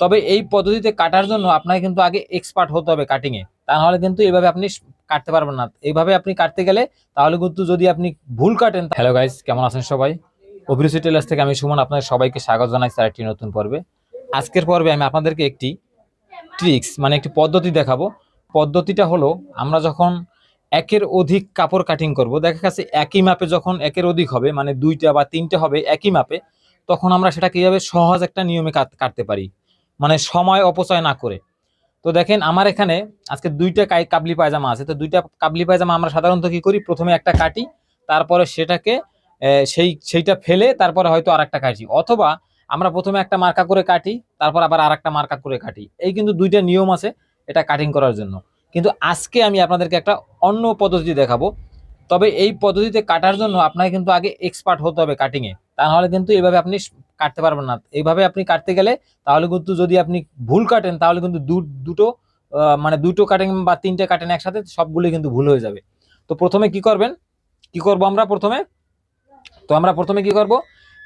তবে এই পদ্ধতিতে কাটার জন্য আপনাকে কিন্তু আগে এক্সপার্ট হতে হবে কাটিংয়ে তা নাহলে কিন্তু এইভাবে আপনি কাটতে পারবেন না। এইভাবে আপনি কাটতে গেলে তাহলে কিন্তু যদি আপনি ভুল কাটেন হ্যালো গাইস কেমন আছেন সবাই? অভিরুচি টেলার্স থেকে আমি সুমন, আপনাদের সবাইকে স্বাগত জানাই স্যার একটি নতুন পর্বে। আজকের পর্বে আমি আপনাদেরকে একটি ট্রিক্স মানে একটি পদ্ধতি দেখাবো। পদ্ধতিটা হলো, আমরা যখন একের অধিক কাপড় কাটিং করব, দেখা গেছে একই মাপে যখন একের অধিক হবে মানে দুইটা বা তিনটে হবে একই মাপে, তখন আমরা সেটা কীভাবে সহজ একটা নিয়মে কাটতে পারি। মানে সময় অপচয় না করে। তো দেখেন, আমার এখানে আজকে দুইটা কাই- কাবলি পায়জামা আছে। তো দুইটা কাবলি পায়জামা আমরা সাধারণত কি করি? প্রথমে একটা কাটি, তারপরে সেটাকে সেই, সেইটা ফেলে তারপরে হয়তো আর একটা কাটি অথবা আমরা প্রথমে একটা মার্কা করে কাটি, তারপর আবার আর একটা মার্কা করে কাটি। এই কিন্তু দুইটা নিয়ম আছে এটা কাটিং করার জন্য। কিন্তু আজকে আমি আপনাদেরকে একটা অন্য পদ্ধতি দেখাবো। তবে এই পদ্ধতিতে কাটার জন্য আপনাকে কিন্তু আগে এক্সপার্ট হতে হবে কাটিংয়ে তা নাহলে কিন্তু এভাবে আপনি কাটতে পারবেন না। এইভাবে আপনি কাটতে গেলে তাহলে কিন্তু যদি আপনি ভুল কাটেন, তাহলে কিন্তু দুটো মানে দুটো কাটেন বা তিনটে কাটেন একসাথে সবগুলো কিন্তু ভুল হয়ে যাবে। তো প্রথমে কি করবেন? কি করব আমরা প্রথমে? তো আমরা প্রথমে কি করব?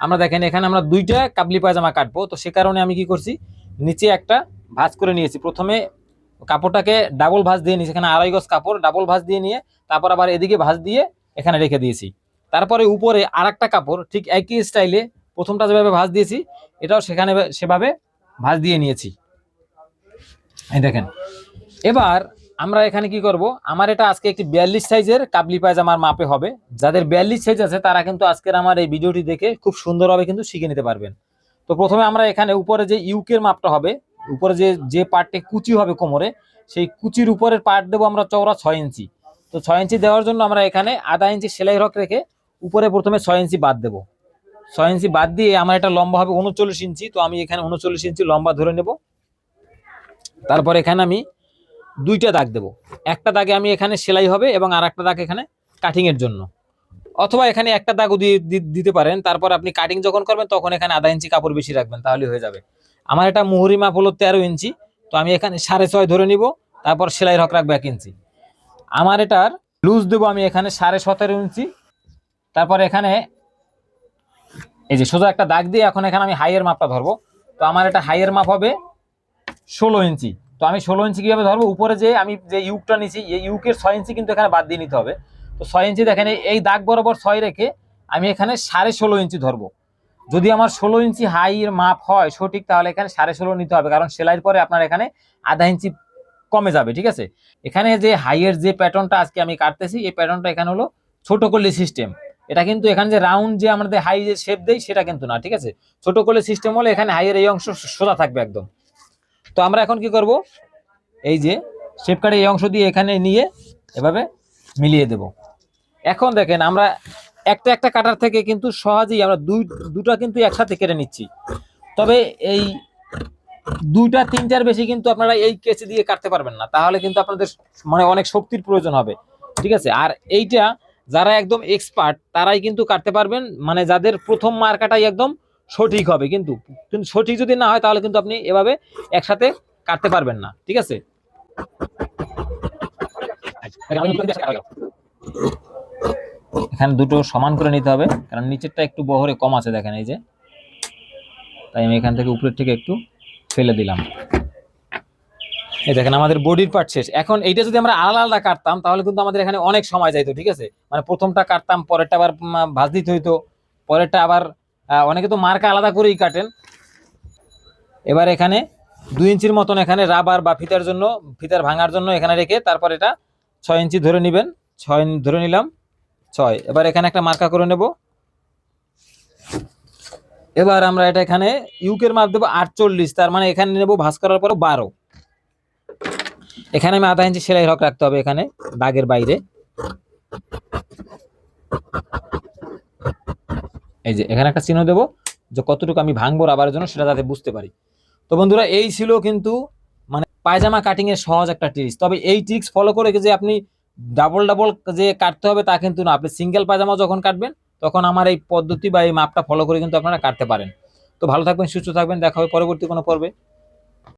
আমরা দেখেন এখানে আমরা দুইটা কাবলি পায়জামা কাটবো। তো সে কারণে আমি কি করছি? নিচে একটা ভাঁজ করে নিয়েছি। প্রথমে কাপড়টাকে ডাবল ভাঁজ দিয়ে নিয়েছি। এখানে আড়াই গজ কাপড় ডাবল ভাঁজ দিয়ে নিয়ে তারপর আবার এদিকে ভাঁজ দিয়ে এখানে রেখে দিয়েছি। তারপরে উপরে আর কাপড় ঠিক একই স্টাইলে প্রথমটা যেভাবে ভাঁজ দিয়েছি, এটাও সেখানে সেভাবে ভাঁজ দিয়ে নিয়েছি। এই দেখেন, এবার আমরা এখানে কি করব? আমার এটা আজকে একটি বিয়াল্লিশ সাইজের কাবলি পায়জামার মাপে হবে। যাদের বিয়াল্লিশ সাইজ আছে, তারা কিন্তু আজকের আমার এই ভিডিওটি দেখে খুব সুন্দরভাবে কিন্তু শিখে নিতে পারবেন। তো প্রথমে আমরা এখানে উপরে যে ইউকের মাপটা হবে, উপরে যে যে পার্টে কুচি হবে কোমরে, সেই কুচির উপরের পার্ট দেবো আমরা চওড়া ছয় ইঞ্চি। তো ছয় ইঞ্চি দেওয়ার জন্য আমরা এখানে আধা ইঞ্চি সেলাই রক রেখে উপরে প্রথমে ছয় ইঞ্চি বাদ দেবো। ছয় ইঞ্চি বাদ দিয়ে আমার এটা লম্বা হবে উনচল্লিশ ইঞ্চি, তো আমি এখানে উনচল্লিশ ইঞ্চি লম্বা ধরে নেব। তারপর এখানে আমি দুইটা দাগ দেব। একটা দাগে আমি এখানে সেলাই হবে এবং আর একটা দাগ এখানে কাটিংয়ের জন্য। অথবা এখানে একটা দাগও দিয়ে দিতে পারেন। তারপর আপনি কাটিং যখন করবেন, তখন এখানে আধা ইঞ্চি কাপড় বেশি রাখবেন তাহলে হয়ে যাবে। আমার এটা মুহুরি মাপ হলো তেরো ইঞ্চি, তো আমি এখানে সাড়ে ছয় ধরে নিব, তারপর সেলাই হক রাখব এক ইঞ্চি। আমার এটার লুজ দেবো আমি এখানে সাড়ে সতেরো ইঞ্চি, তারপর এখানে এই যে সোজা একটা দাগ দিয়ে এখন এখানে আমি হাইয়ের মাপটা ধরবো। তো আমার এটা হাইয়ের মাপ হবে ষোলো ইঞ্চি। তো আমি ষোলো ইঞ্চি কীভাবে ধরবো? উপরে যে আমি যে ইউকটা নিছি, এই ইউকের ছয় ইঞ্চি কিন্তু এখানে বাদ দিয়ে নিতে হবে। তো ছয় ইঞ্চি দেখেন, এই- দাগ বরাবর ছয় রেখে আমি এখানে সাড়ে ষোলো ইঞ্চি ধরবো। যদি আমার ষোলো ইঞ্চি হাইয়ের মাপ হয় সঠিক, তাহলে এখানে সাড়ে ষোলো নিতে হবে। কারণ সেলাইয়ের পরে আপনার এখানে আধা ইঞ্চি কমে যাবে, ঠিক আছে? এখানে যে হাইয়ের যে প্যাটার্নটা আজকে আমি কাটতেছি, এই প্যাটার্নটা এখানে হলো ছোট করলে সিস্টেম এটা কিন্তু এখানে যে রাউন্ড যে আমাদের হাই যে শেপ দেই সেটা কিন্তু না, ঠিক আছে? ছোট করলে সিস্টেম হলে এখানে হাইয়ের এই অংশ সোজা থাকবে একদম। তো আমরা এখন কি করব? এই যে শেপ কাটে এই অংশ দিয়ে এখানে নিয়ে এভাবে মিলিয়ে দেব। এখন দেখেন আমরা একটা একটা কাটার থেকে কিন্তু সহজেই আমরা দুই, দুটো কিন্তু একসাথে কেটে নিচ্ছি। তবে এই দুইটা, তিনটার বেশি কিন্তু আপনারা এই কেচি দিয়ে কাটতে পারবেন না। তাহলে কিন্তু আপনাদের মানে অনেক শক্তির প্রয়োজন হবে, ঠিক আছে? আর এইটা যারা একদম এক্সপার্ট তারাই কিন্তু কাটতে পারবেন। মানে যাদের প্রথম মার্কাটাই একদম সঠিক হবে কিন্তু। কিন্তু সঠিক যদি না হয়, তাহলে কিন্তু আপনি এভাবে একসাথে কাটতে পারবেন না। ঠিক আছে? এখানে দুটো সমান করে নিতে হবে, কারণ নিচেরটা একটু বহরে কম আছে, দেখেন এই যে। তাই আমি এখান থেকে উপরের থেকে একটু ফেলে দিলাম। এই দেখেন, আমাদের বডির পার্ট শেষ। এখন এইটা যদি আমরা আলাদা আলাদা কাটতাম, তাহলে কিন্তু আমাদের এখানে অনেক সময় যাইতো, ঠিক আছে? মানে প্রথমটা কাটতাম, পরেরটা আবার ভাঁজ দিতে হইতো, পরেরটা আবার অনেকে তো মার্কা আলাদা করেই কাটেন। এবার এখানে দুই ইঞ্চির মতন এখানে রাবার বা ফিতার জন্য, ফিতার ভাঙার জন্য এখানে রেখে তারপর এটা ছয় ইঞ্চি ধরে নেবেন। ছয় ধরে নিলাম, ছয়। এবার এখানে একটা মার্কা করে নেব। এবার আমরা এটা এখানে ইউকের মাপ দেবো আটচল্লিশ, তার মানে এখানে নেব ভাঁজ করার পর বারো। এখানে আমি আধা ইঞ্চি সেলাই হক রাখতে হবে এখানে দাগের বাইরে। এই যে, এখানে একটা চিহ্ন দেবো, যে কতটুকু আমি ভাঙবো রাবারের জন্য সেটা যাতে বুঝতে পারি। তো বন্ধুরা, এই ছিল কিন্তু মানে পায়জামা কাটিং এর সহজ একটা ট্রিক্স তবে এই ট্রিক্স ফলো করে যে আপনি ডাবল ডাবল যে কাটতে হবে তা কিন্তু না। আপনি সিঙ্গেল পায়জামা যখন কাটবেন, তখন আমার এই পদ্ধতি বা এই মাপটা ফলো করে কিন্তু আপনারা কাটতে পারেন। তো ভালো থাকবেন, সুস্থ থাকবেন, দেখা হবে পরবর্তী কোনো পর্বে।